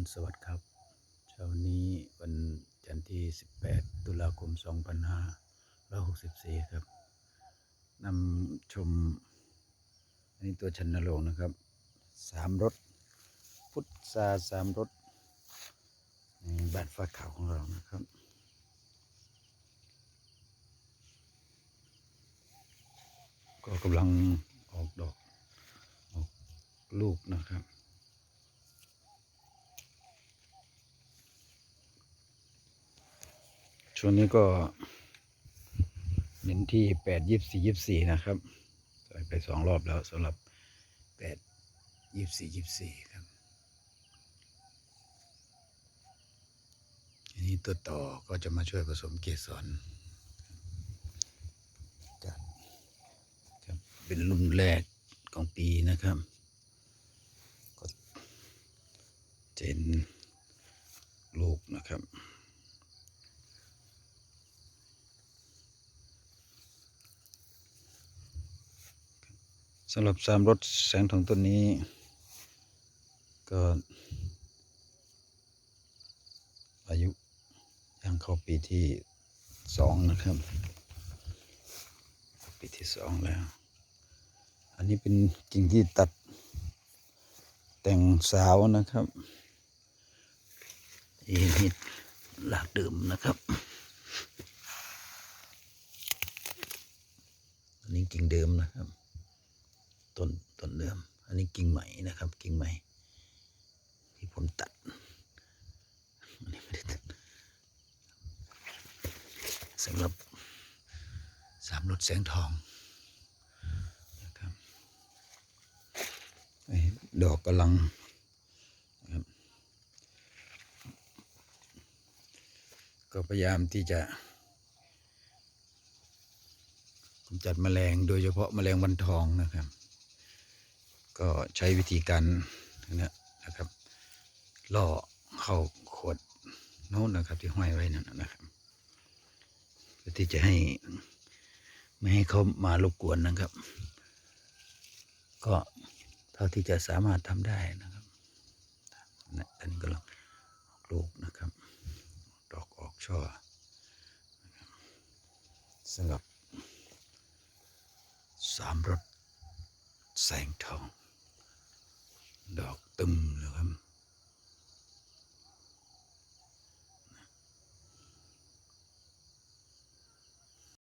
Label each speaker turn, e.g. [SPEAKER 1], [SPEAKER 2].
[SPEAKER 1] ณสวัสดิ์ครับ เช้านี้วันจันทร์ที่ 18 ตุลาคม 2564 ครับนำชมอันนี้ตัวชันนโรงนะครับสามรถ พุทธาสามรถในบ้านฟ้าขาวของเรานะครับก็กำลังออกดอก ออกลูกนะครับ ช่วงนี้ก็เน้นที่แปดยี่สี่ยี่สี่นะครับใส่ไปสองรอบแล้วสำหรับแปดยี่สี่ยี่สี่ครับ อันนี้ตัวต่อก็จะมาช่วยผสมเกสรจะจะเป็นรุ่นแรกของปีนะครับ ก็เจนลูกนะครับ สำหรับสามรถแสงทองต้นนี้ ก็อายุย่างเข้าปีที่สองนะครับ ปีที่สองแล้ว อันนี้เป็นกิ่งที่ตัดแต่งสาวนะครับอีนิดหลากเดิมนะครับ อันนี้กิ่งเดิมนะครับ ต้นต้นเดิม อันนี้กิ่งใหม่นะครับ กิ่งใหม่ ที่ผมตัดอันนี้ไม่ได้ตัดสำหรับสามรถแสงทองนะครับดอกกำลังนะครับก็พยายามที่จะกำจัดแมลงโดยเฉพาะแมลงวันทองนะครับ ก็ใช้วิธีการนะนะครับล่อเข้าขวดโน้นนะครับ ที่ห้อยไว้นั่นนะครับเพื่อที่จะให้ไม่ให้เขามารบกวนนะครับ ก็เท่าที่จะสามารถทำได้นะครับนะอันนี้ก็ลองลูกนะครับ ดอกออกช่อสำหรับสามรถแสงทอง ดอกตึมนะครับ